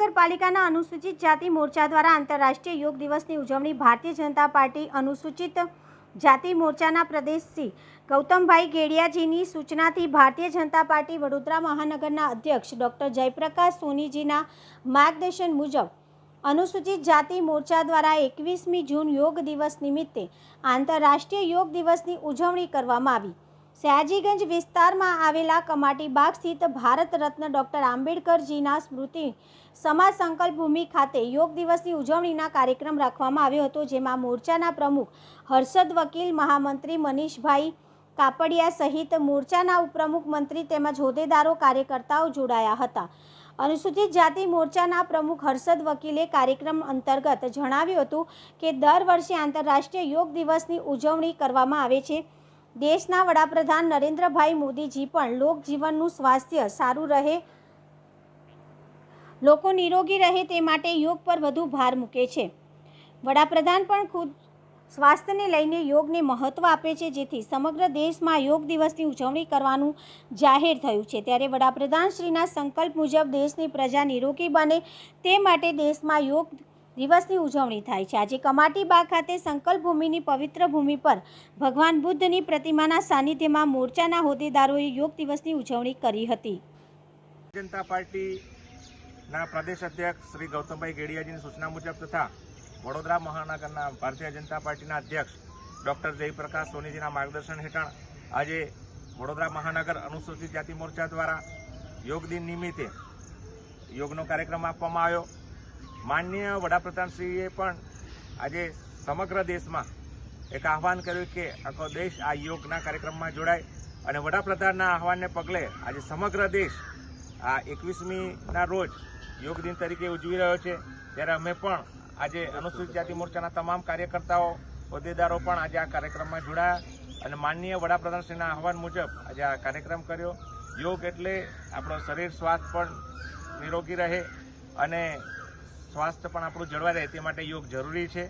મહાનગરપાલિકાના અનુસૂચિત જાતિ મોરચા દ્વારા આંતરરાષ્ટ્રીય યોગ દિવસની ઉજવણી ભારતીય જનતા પાર્ટી અનુસૂચિત જાતિ મોરચાના પ્રદેશથી ગૌતમભાઈ ગેડિયાજીની સૂચનાથી ભારતીય જનતા પાર્ટી વડોદરા મહાનગરના અધ્યક્ષ ડૉક્ટર જયપ્રકાશ સોનીજીના માર્ગદર્શન મુજબ અનુસૂચિત જાતિ મોરચા દ્વારા એકવીસમી જૂન યોગ દિવસ નિમિત્તે આંતરરાષ્ટ્રીય યોગ દિવસની ઉજવણી કરવામાં આવી. સયાજીગંજ વિસ્તારમાં આવેલા કમાટી બાગ સ્થિત ભારત રત્ન ડૉક્ટર આંબેડકરજીના સ્મૃતિ સમાજ સંકલ્પ ભૂમિ ખાતે યોગ દિવસની ઉજવણીના કાર્યક્રમ રાખવામાં આવ્યો હતો, જેમાં મોરચાના પ્રમુખ હર્ષદ વકીલ, મહામંત્રી મનીષભાઈ કાપડિયા સહિત મોરચાના ઉપપ્રમુખ મંત્રી તેમજ હોદ્દેદારો, કાર્યકર્તાઓ જોડાયા હતા. અનુસૂચિત જાતિ મોરચાના પ્રમુખ હર્ષદ વકીલે કાર્યક્રમ અંતર્ગત જણાવ્યું હતું કે, દર વર્ષે આંતરરાષ્ટ્રીય યોગ દિવસની ઉજવણી કરવામાં આવે છે. દેશના વડાપ્રધાન નરેન્દ્રભાઈ મોદીજી પણ લોકજીવનનું સ્વાસ્થ્ય સારું રહે, લોકો નિરોગી રહે તે માટે યોગ પર વધુ ભાર મૂકે છે. વડાપ્રધાન પણ ખુદ સ્વાસ્થ્યને લઈને યોગને મહત્ત્વ આપે છે, જેથી સમગ્ર દેશમાં યોગ દિવસની ઉજવણી કરવાનું જાહેર થયું છે. ત્યારે વડાપ્રધાન શ્રીના સંકલ્પ મુજબ દેશની પ્રજા નિરોગી બને તે માટે દેશમાં યોગ દિવસની ઉજવણી થાય છે. આજે કમાટી બાગ ખાતે સંકલ્પ ભૂમિની પવિત્ર ભૂમિ પર ભગવાન બુદ્ધની પ્રતિમાના સાનિધ્યમાં મોરચાના હોદ્દેદારોએ યોગ દિવસની ઉજવણી કરી હતી. જનતા પાર્ટીના પ્રદેશ અધ્યક્ષ શ્રી ગૌતમભાઈ ગેડિયાજીની સૂચના મુજબ તથા વડોદરા મહાનગરના ભારતીય જનતા પાર્ટીના અધ્યક્ષ ડૉક્ટર જયપ્રકાશ સોનીજીના માર્ગદર્શન હેઠળ આજે વડોદરા મહાનગર અનુસૂચિત જાતિ મોરચા દ્વારા યોગ દિન નિમિત્તે યોગનો કાર્યક્રમ આપવામાં આવ્યો. માનનીય વડાપ્રધાનશ્રીએ પણ આજે સમગ્ર દેશમાં એક આહવાન કર્યું કે આખો દેશ આ યોગના કાર્યક્રમમાં જોડાય અને વડાપ્રધાનના આહવાનને પગલે આજે સમગ્ર દેશ આ એકવીસમીના રોજ યોગ દિન તરીકે ઉજવી રહ્યો છે. ત્યારે અમે પણ આજે અનુસૂચિત જાતિ મોરચાના તમામ કાર્યકર્તાઓ, હોદ્દેદારો પણ આજે આ કાર્યક્રમમાં જોડાયા અને માનનીય વડાપ્રધાનશ્રીના આહવાન મુજબ આજે આ કાર્યક્રમ કર્યો. યોગ એટલે આપણો શરીર, સ્વાસ્થ્ય પણ નિરોગી રહે અને સ્વાસ્થ્ય પણ આપણું જળવાઈ રહે તે માટે યોગ જરૂરી છે.